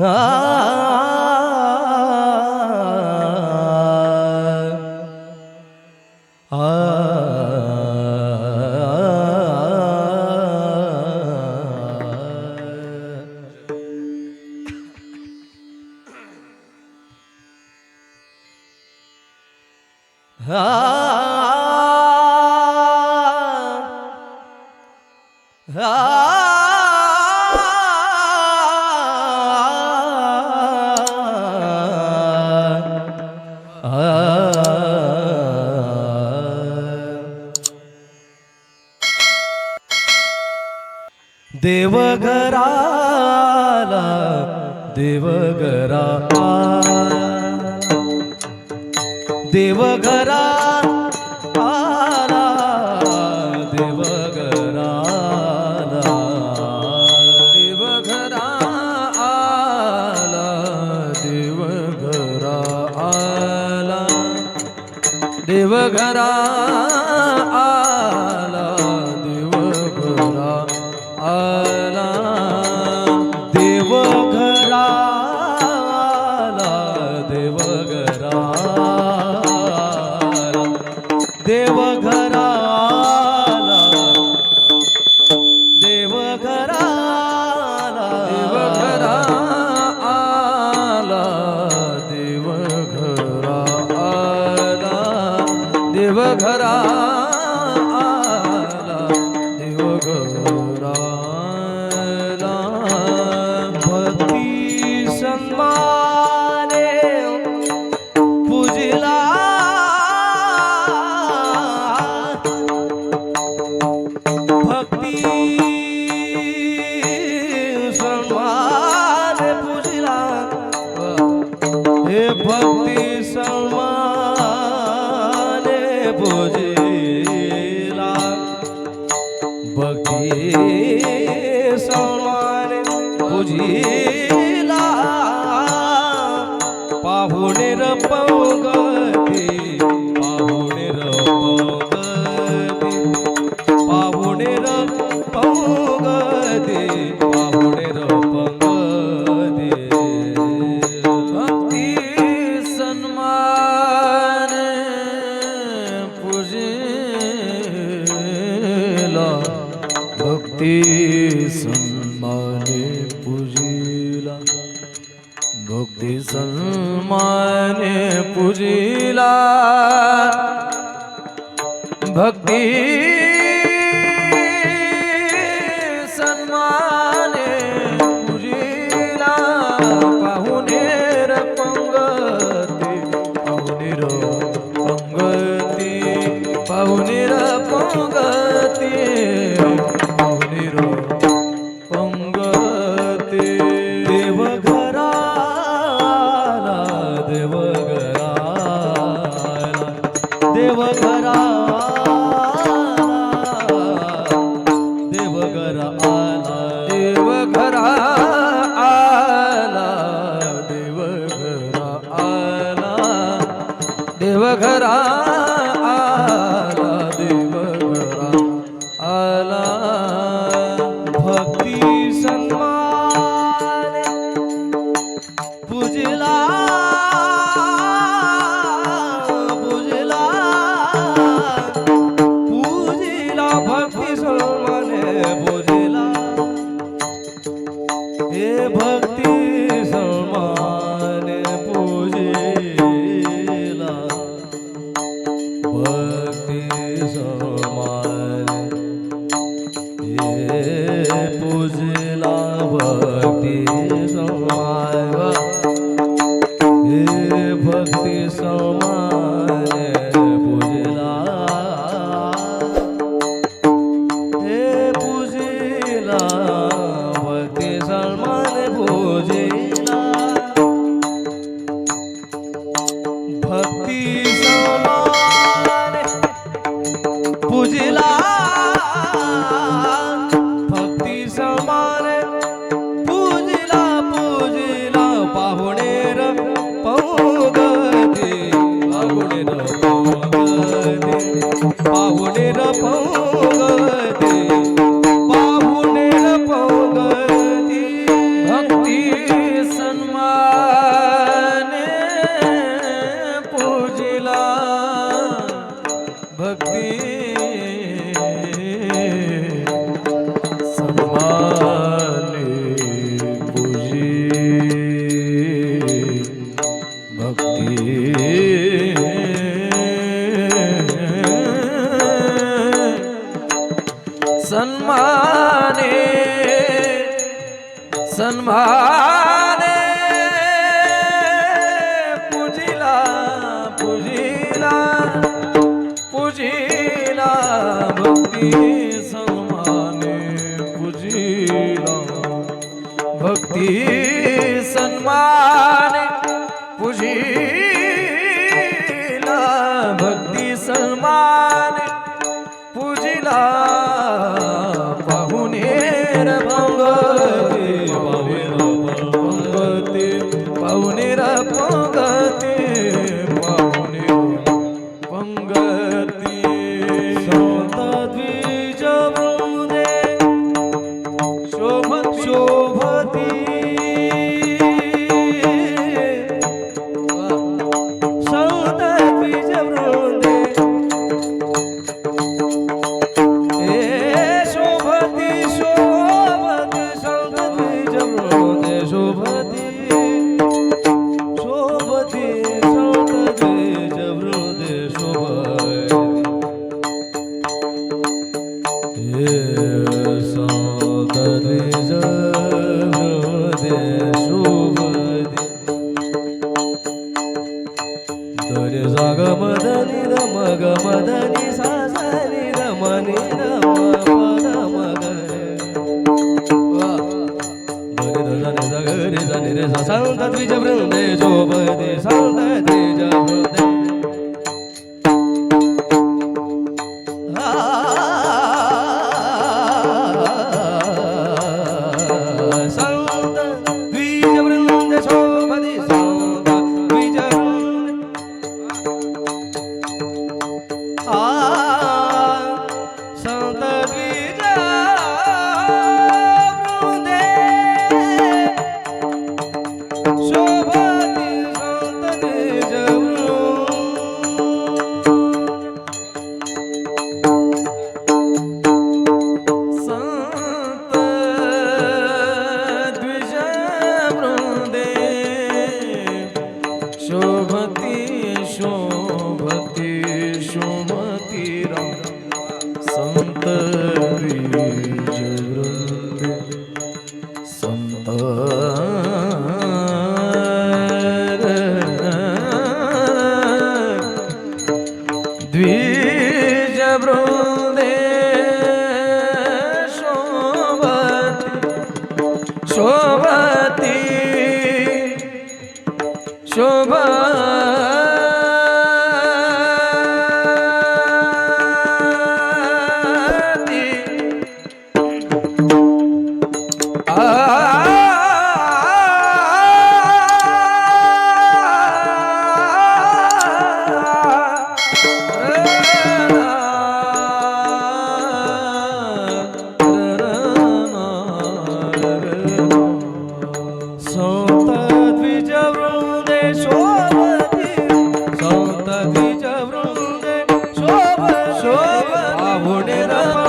Ah. देवघराला देवघरा देवघरा आला देवघराला देवघरा आला देवघरा आला देवघरा आला देवघर पाहुणे र মনে পুজিলা। ভক্তি সন্মানে পুজিলা। পাহুনের পঙ্গতি পাহুনির পঙ্গতি পাহুনির পঙ্গতি। ભક્તિ સમા ભક્તિ સમા भक्ति संभाले पूजी। भक्ती सन्माने सन्मान સન્માને પૂજી ભક્તિ સન્માન मदनी रम ग मदनी सासारी रमनी रम पदम ग रे जाने रे सा सांता द्विज वृंदे जोबदे सांता द्विज वृंदे Madrid. শোভা શોભ